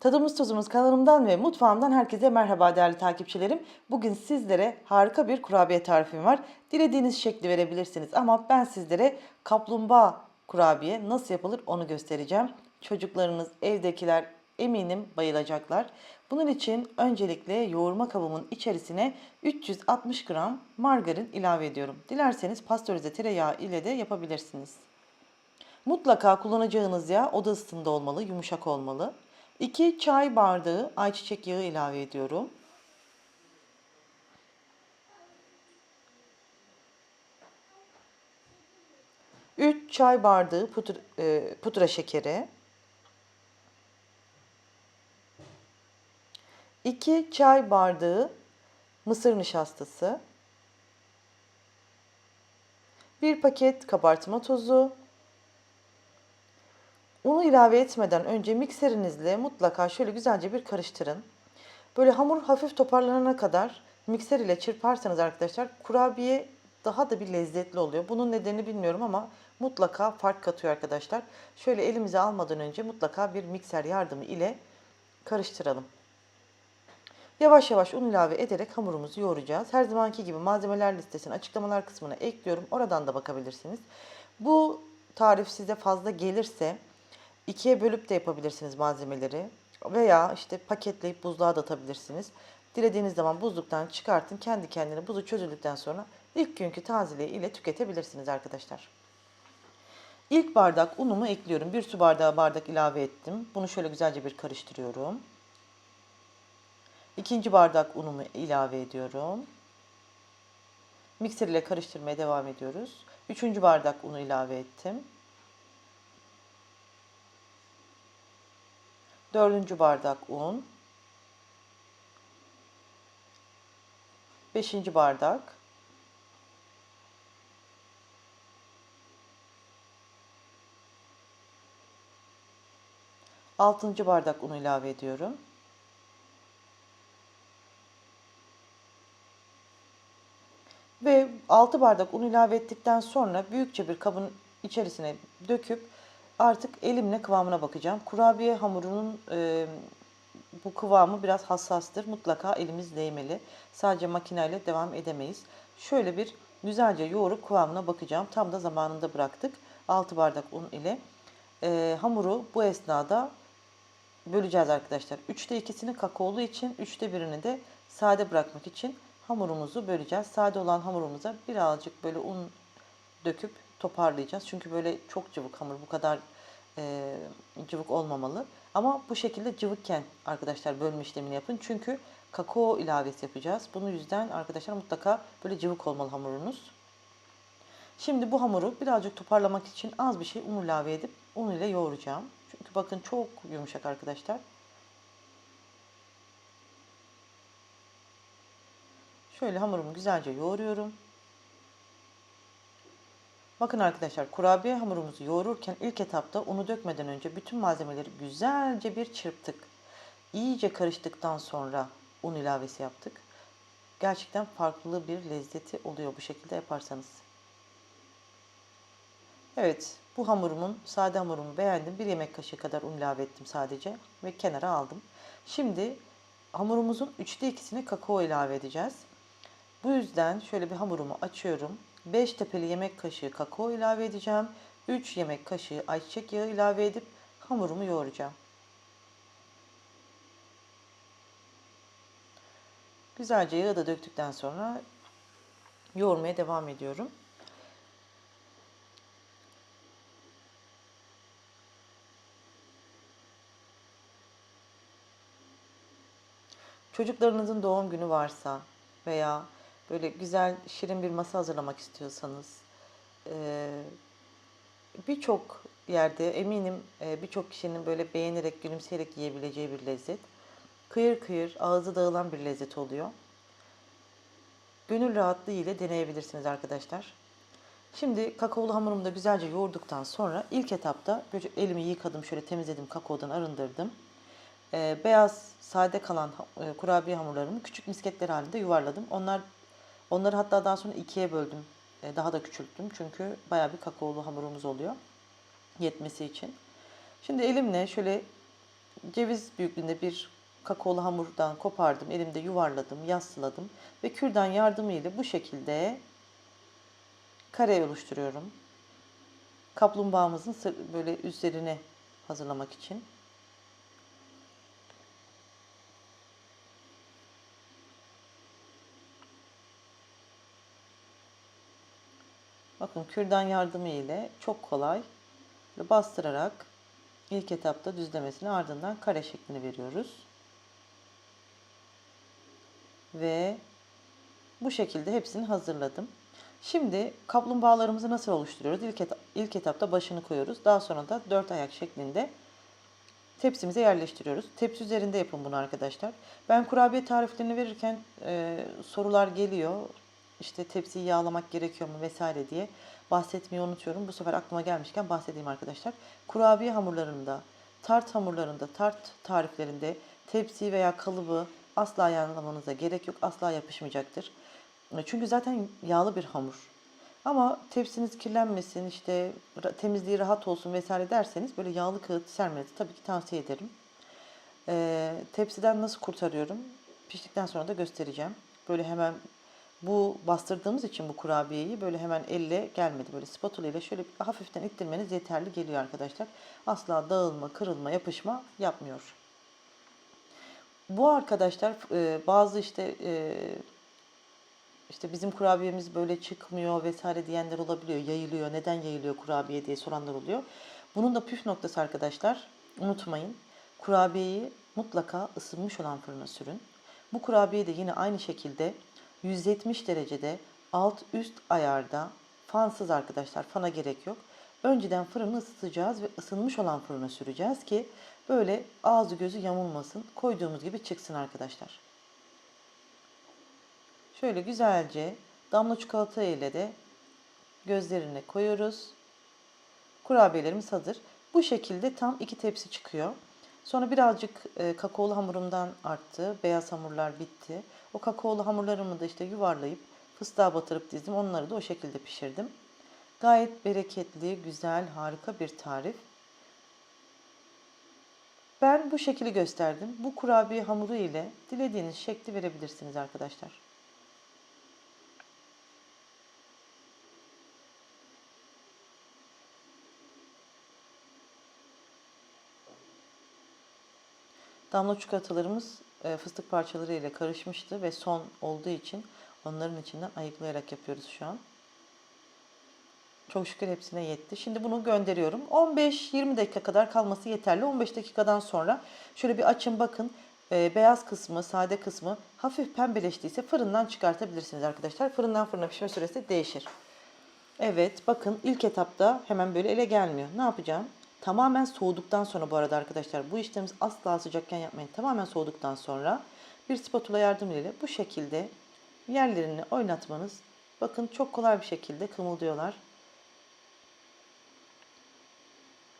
Tadımız Tuzumuz kanalımdan ve mutfağımdan herkese merhaba değerli takipçilerim. Bugün sizlere harika bir kurabiye tarifim var. Dilediğiniz şekli verebilirsiniz ama ben sizlere kaplumbağa kurabiye nasıl yapılır onu göstereceğim. Çocuklarınız, evdekiler eminim bayılacaklar. Bunun için öncelikle yoğurma kabımın içerisine 360 gram margarin ilave ediyorum. Dilerseniz pastörize tereyağı ile de yapabilirsiniz. Mutlaka kullanacağınız yağ oda ısısında olmalı, yumuşak olmalı. 2 çay bardağı ayçiçek yağı ilave ediyorum. Üç çay bardağı pudra, e, pudra şekeri. 2 çay bardağı mısır nişastası. 1 paket kabartma tozu. Unu ilave etmeden önce mikserinizle mutlaka şöyle güzelce bir karıştırın. Böyle hamur hafif toparlanana kadar mikser ile çırparsanız arkadaşlar kurabiye daha da bir lezzetli oluyor. Bunun nedenini bilmiyorum ama mutlaka fark katıyor arkadaşlar. Şöyle elimize almadan önce mutlaka bir mikser yardımı ile karıştıralım. Yavaş yavaş un ilave ederek hamurumuzu yoğuracağız. Her zamanki gibi malzemeler listesini açıklamalar kısmına ekliyorum. Oradan da bakabilirsiniz. Bu tarif size fazla gelirse ikiye bölüp de yapabilirsiniz malzemeleri. Veya işte paketleyip buzluğa da atabilirsiniz. Dilediğiniz zaman buzluktan çıkartın. Kendi kendine buzu çözüldükten sonra ilk günkü tazeliği ile tüketebilirsiniz arkadaşlar. İlk bardak unumu ekliyorum. Bir su bardağı bardak ilave ettim. Bunu şöyle güzelce bir karıştırıyorum. İkinci bardak unumu ilave ediyorum. Mikser ile karıştırmaya devam ediyoruz. Üçüncü bardak unu ilave ettim. Dördüncü bardak un. Beşinci bardak. Altıncı bardak unu ilave ediyorum. Ve 6 bardak un ilave ettikten sonra büyükçe bir kabın içerisine döküp artık elimle kıvamına bakacağım. Kurabiye hamurunun e, bu kıvamı biraz hassastır. Mutlaka elimiz değmeli. Sadece makineyle devam edemeyiz. Şöyle bir güzelce yoğurup kıvamına bakacağım. Tam da zamanında bıraktık. 6 bardak un ile. E, hamuru bu esnada böleceğiz arkadaşlar. 3'te 2'sini kakaolu için, 3'te birini de sade bırakmak için hamurumuzu böleceğiz. Sade olan hamurumuza birazcık böyle un döküp toparlayacağız. Çünkü böyle çok cıvık hamur bu kadar e, cıvık olmamalı. Ama bu şekilde cıvıkken arkadaşlar bölme işlemini yapın. Çünkü kakao ilavesi yapacağız. Bunun yüzden arkadaşlar mutlaka böyle cıvık olmalı hamurunuz. Şimdi bu hamuru birazcık toparlamak için az bir şey un ilave edip un ile yoğuracağım. Çünkü bakın çok yumuşak arkadaşlar. Şöyle hamurumu güzelce yoğuruyorum. Bakın arkadaşlar kurabiye hamurumuzu yoğururken ilk etapta unu dökmeden önce bütün malzemeleri güzelce bir çırptık. İyice karıştıktan sonra un ilavesi yaptık. Gerçekten farklı bir lezzeti oluyor bu şekilde yaparsanız. Evet bu hamurumun sade hamurumu beğendim. Bir yemek kaşığı kadar un ilave ettim sadece ve kenara aldım. Şimdi hamurumuzun üçte ikisini kakao ilave edeceğiz. Bu yüzden şöyle bir hamurumu açıyorum. 5 tepeli yemek kaşığı kakao ilave edeceğim. 3 yemek kaşığı ayçiçek yağı ilave edip hamurumu yoğuracağım. Güzelce yağı da döktükten sonra yoğurmaya devam ediyorum. Çocuklarınızın doğum günü varsa veya böyle güzel şirin bir masa hazırlamak istiyorsanız e, birçok yerde eminim e, birçok kişinin böyle beğenerek gülümseyerek yiyebileceği bir lezzet. Kıyır kıyır ağzı dağılan bir lezzet oluyor. Gönül rahatlığı ile deneyebilirsiniz arkadaşlar. Şimdi kakaolu hamurumu da güzelce yoğurduktan sonra ilk etapta böyle elimi yıkadım şöyle temizledim kakaodan arındırdım. Ee, beyaz sade kalan e, kurabiye hamurlarımı küçük misketler halinde yuvarladım. Onlar onları hatta daha sonra ikiye böldüm. E, daha da küçülttüm çünkü bayağı bir kakaolu hamurumuz oluyor yetmesi için. Şimdi elimle şöyle ceviz büyüklüğünde bir kakaolu hamurdan kopardım. Elimde yuvarladım, yassıladım ve kürdan yardımıyla bu şekilde kare oluşturuyorum. Kaplumbağamızın böyle üzerine hazırlamak için. Bakın kürdan yardımı ile çok kolay ve bastırarak ilk etapta düzlemesini ardından kare şeklini veriyoruz. Ve bu şekilde hepsini hazırladım. Şimdi kaplumbağalarımızı nasıl oluşturuyoruz? İlk, eta- ilk etapta başını koyuyoruz. Daha sonra da dört ayak şeklinde tepsimize yerleştiriyoruz. Tepsi üzerinde yapın bunu arkadaşlar. Ben kurabiye tariflerini verirken e, sorular geliyor. İşte tepsiyi yağlamak gerekiyor mu vesaire diye bahsetmeyi unutuyorum. Bu sefer aklıma gelmişken bahsedeyim arkadaşlar. Kurabiye hamurlarında, tart hamurlarında, tart tariflerinde tepsi veya kalıbı asla yağlamanıza gerek yok. Asla yapışmayacaktır. Çünkü zaten yağlı bir hamur. Ama tepsiniz kirlenmesin, işte temizliği rahat olsun vesaire derseniz böyle yağlı kağıt sermenizi tabii ki tavsiye ederim. Ee, tepsiden nasıl kurtarıyorum? Piştikten sonra da göstereceğim. Böyle hemen bu bastırdığımız için bu kurabiyeyi böyle hemen elle gelmedi. Böyle spatula ile şöyle hafiften ittirmeniz yeterli geliyor arkadaşlar. Asla dağılma, kırılma, yapışma yapmıyor. Bu arkadaşlar e, bazı işte e, işte bizim kurabiyemiz böyle çıkmıyor vesaire diyenler olabiliyor. Yayılıyor. Neden yayılıyor kurabiye diye soranlar oluyor. Bunun da püf noktası arkadaşlar. Unutmayın. Kurabiyeyi mutlaka ısınmış olan fırına sürün. Bu kurabiye de yine aynı şekilde 170 derecede alt üst ayarda fansız arkadaşlar. Fana gerek yok. Önceden fırını ısıtacağız ve ısınmış olan fırına süreceğiz ki böyle ağzı gözü yamulmasın. Koyduğumuz gibi çıksın arkadaşlar. Şöyle güzelce damla çikolata ile de gözlerine koyuyoruz. Kurabiyelerimiz hazır. Bu şekilde tam iki tepsi çıkıyor. Sonra birazcık e, kakaolu hamurumdan arttı. Beyaz hamurlar bitti. O kakaolu hamurlarımı da işte yuvarlayıp fıstığa batırıp dizdim. Onları da o şekilde pişirdim. Gayet bereketli, güzel, harika bir tarif. Ben bu şekli gösterdim. Bu kurabiye hamuru ile dilediğiniz şekli verebilirsiniz arkadaşlar. Damla çikolatalarımız e, fıstık parçaları ile karışmıştı ve son olduğu için onların içinden ayıklayarak yapıyoruz şu an. Çok şükür hepsine yetti. Şimdi bunu gönderiyorum. 15-20 dakika kadar kalması yeterli. 15 dakikadan sonra şöyle bir açın bakın. E, beyaz kısmı, sade kısmı hafif pembeleştiyse fırından çıkartabilirsiniz arkadaşlar. Fırından fırına pişme süresi değişir. Evet bakın ilk etapta hemen böyle ele gelmiyor. Ne yapacağım? Tamamen soğuduktan sonra bu arada arkadaşlar bu işlemimiz asla sıcakken yapmayın. Tamamen soğuduktan sonra bir spatula yardımıyla bu şekilde yerlerini oynatmanız bakın çok kolay bir şekilde kımıldıyorlar.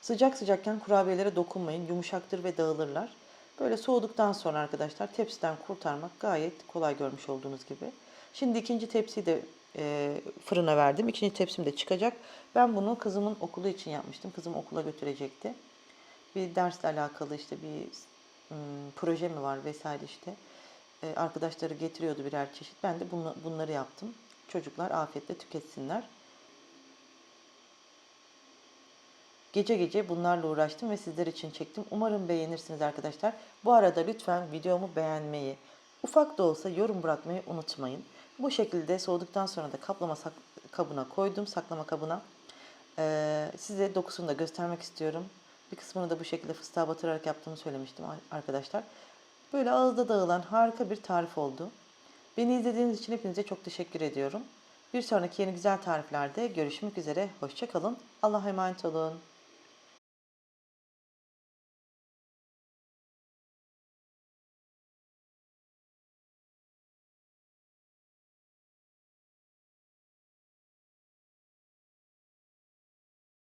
Sıcak sıcakken kurabiyelere dokunmayın. Yumuşaktır ve dağılırlar. Böyle soğuduktan sonra arkadaşlar tepsiden kurtarmak gayet kolay görmüş olduğunuz gibi. Şimdi ikinci tepsiyi de e, fırına verdim. İkinci tepsim de çıkacak. Ben bunu kızımın okulu için yapmıştım. Kızım okula götürecekti. Bir dersle alakalı işte bir ım, proje mi var vesaire işte. E, arkadaşları getiriyordu birer çeşit. Ben de bunları yaptım. Çocuklar afiyetle tüketsinler. Gece gece bunlarla uğraştım ve sizler için çektim. Umarım beğenirsiniz arkadaşlar. Bu arada lütfen videomu beğenmeyi, ufak da olsa yorum bırakmayı unutmayın. Bu şekilde soğuduktan sonra da kaplama sak- kabına koydum, saklama kabına. Ee, size dokusunu da göstermek istiyorum. Bir kısmını da bu şekilde fıstığa batırarak yaptığımı söylemiştim ar- arkadaşlar. Böyle ağızda dağılan harika bir tarif oldu. Beni izlediğiniz için hepinize çok teşekkür ediyorum. Bir sonraki yeni güzel tariflerde görüşmek üzere. Hoşçakalın. Allah'a emanet olun.